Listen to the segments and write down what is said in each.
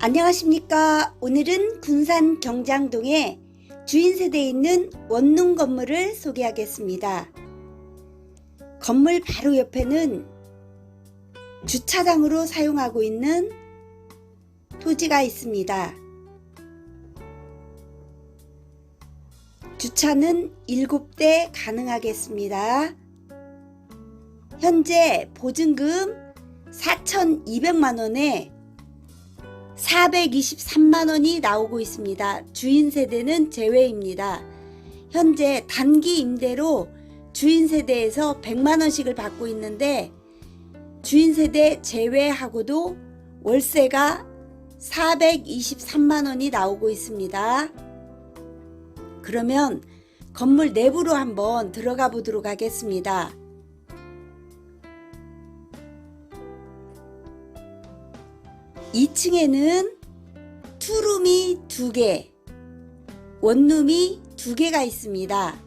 안녕하십니까. 오늘은 군산 경장동에 주인 세대에 있는 원룸 건물을 소개하겠습니다. 건물 바로 옆에는 주차장으로 사용하고 있는 토지가 있습니다. 주차는 7대 가능하겠습니다. 현재 보증금 4,200만원에 423만 원이 나오고 있습니다. 주인 세대는 제외입니다. 현재 단기 임대로 주인 세대에서 100만 원씩을 받고 있는데 주인 세대 제외하고도 월세가 423만 원이 나오고 있습니다. 그러면 건물 내부로 한번 들어가 보도록 하겠습니다. 2층에는 투룸이 두 개, 원룸이 두 개가 있습니다.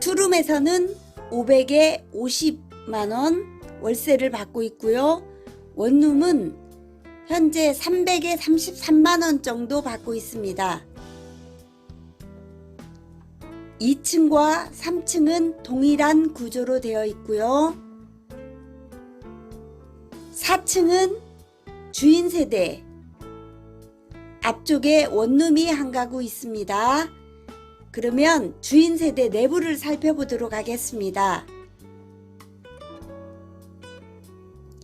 투룸에서는 500에 50만원 월세를 받고 있고요. 원룸은 현재 300에 33만원 정도 받고 있습니다. 2층과 3층은 동일한 구조로 되어 있고요. 4층은 주인 세대 앞쪽에 원룸이 한 가구 있습니다. 그러면 주인 세대 내부를 살펴보도록 하겠습니다.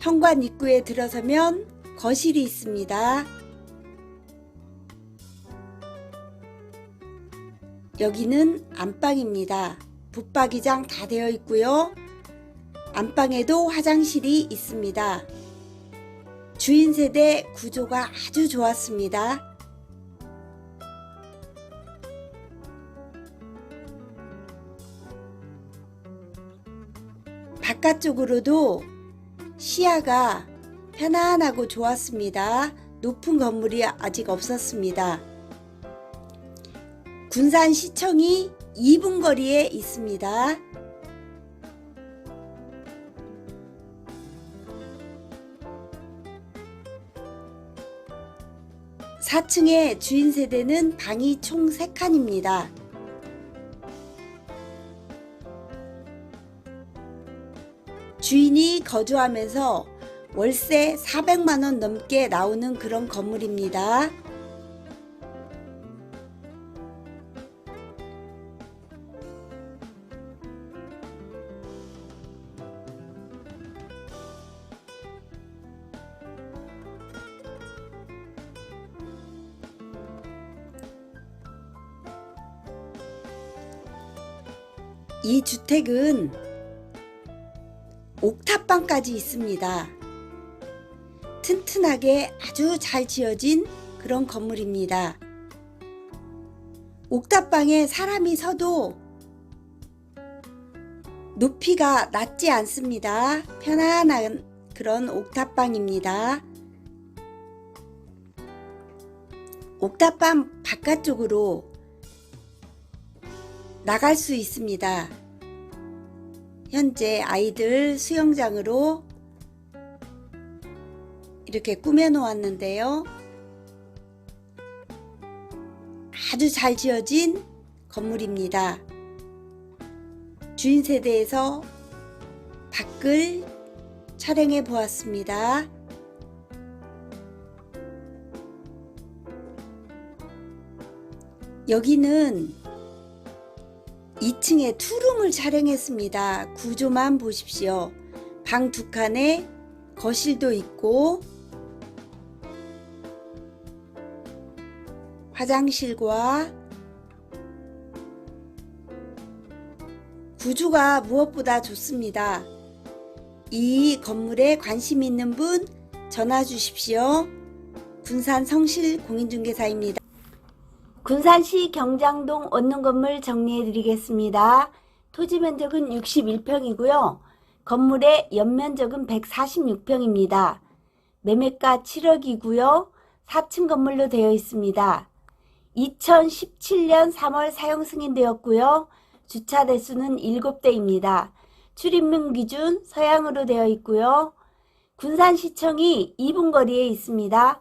현관 입구에 들어서면 거실이 있습니다. 여기는 안방입니다. 붙박이장 다 되어 있고요. 안방에도 화장실이 있습니다. 주인 세대 구조가 아주 좋았습니다. 바깥쪽으로도 시야가 편안하고 좋았습니다. 높은 건물이 아직 없었습니다. 군산시청이 2분 거리에 있습니다. 4층의 주인 세대는 방이 총 3칸입니다. 주인이 거주하면서 월세 400만원 넘게 나오는 그런 건물입니다. 이 주택은 옥탑방까지 있습니다. 튼튼하게 아주 잘 지어진 그런 건물입니다. 옥탑방에 사람이 서도 높이가 낮지 않습니다. 편안한 그런 옥탑방입니다. 옥탑방 바깥쪽으로 나갈 수 있습니다. 현재 아이들 수영장으로 이렇게 꾸며 놓았는데요. 아주 잘 지어진 건물입니다. 주인 세대에서 밖을 촬영해 보았습니다. 여기는 2층에 투룸을 촬영했습니다. 구조만 보십시오. 방 두 칸에 거실도 있고 화장실과 구조가 무엇보다 좋습니다. 이 건물에 관심 있는 분 전화 주십시오. 군산 성실 공인중개사입니다. 군산시 경장동 원룸 건물 정리해 드리겠습니다. 토지 면적은 61평이고요. 건물의 연면적은 146평입니다. 매매가 7억이고요. 4층 건물로 되어 있습니다. 2017년 3월 사용 승인되었고요. 주차 대수는 7대입니다. 출입문 기준 서양으로 되어 있고요. 군산시청이 2분 거리에 있습니다.